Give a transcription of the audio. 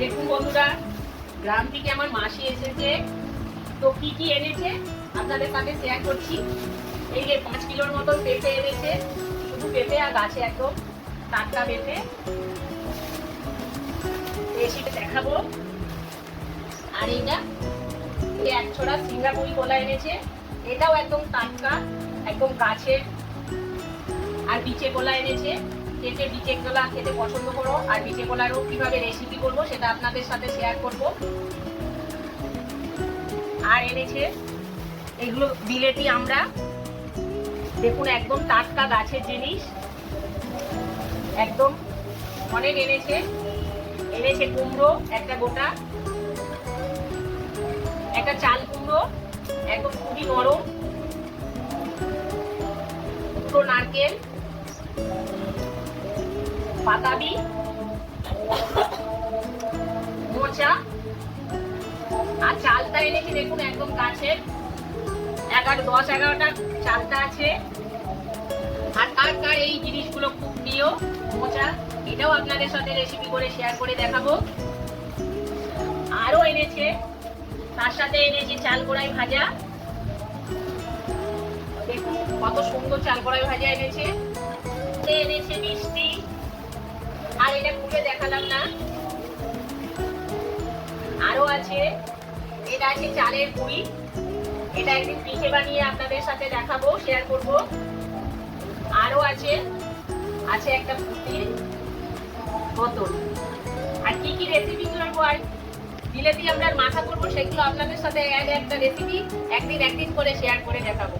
দেখুন বন্ধুরা গ্রাম থেকে আমার মাসি এসেছে। তো কি কি এনেছে? আপনাদের সাথে শেয়ার করছি। এই যে পাঁচ কিলোর মতো পেঁপে এনেছে। শুধু পেঁপে আর গাছে একদম টাটকা পেঁপে। রেসিপি দেখাবো। আর এইটা, এই এক ছোড়া সিঙ্গাপুরি কলা এনেছে। এটাও একদম টাটকা, একদম গাছের আর বিচে কলা এনেছে। কেটে বিচে কলা খেতে পছন্দ করো, আর কলারও কীভাবে রেসিপি করব সেটা আপনাদের সাথে শেয়ার করব। আর এনেছে, এগুলো বিলেতি আমরা। দেখুন, একদম টাটকা গাছের জিনিস। একদম অনেক এনেছে। এনেছে কুমড়ো, একটা গোটা, একটা চাল কুমড়ো, একদম খুবই নরম দুটো নারকেল বাতাবি মোচা, আর চালটা এনেছি দেখুন একদম গাছের। এগারো, দশ, এগারোটা চালটা আছে। আর কার কার এই জিনিসগুলো খুব প্রিয়, মোচা, এটাও আপনাদের সাথে রেসিপি করে শেয়ার করে দেখাবো। আরও এনেছে, তার সাথে এনেছি চাল কড়াই ভাজা। দেখুন কত সুন্দর চাল কড়াই ভাজা এনেছে। এনেছে মিষ্টি। খুলে দেখালাম না। আরও আছে। এটা আছে চালের পুরি। এটা একদিন পিঠে বানিয়ে আপনাদের সাথে দেখাবো শেয়ার করব। আরও আছে। আছে একটা পুটির বোতল। আর কি কি রেসিপি করব আর বিলেতি আমরা মাথা করব, সেগুলো আপনাদের সাথে এক একটা রেসিপি একদিন একদিন করে শেয়ার করে দেখাবো।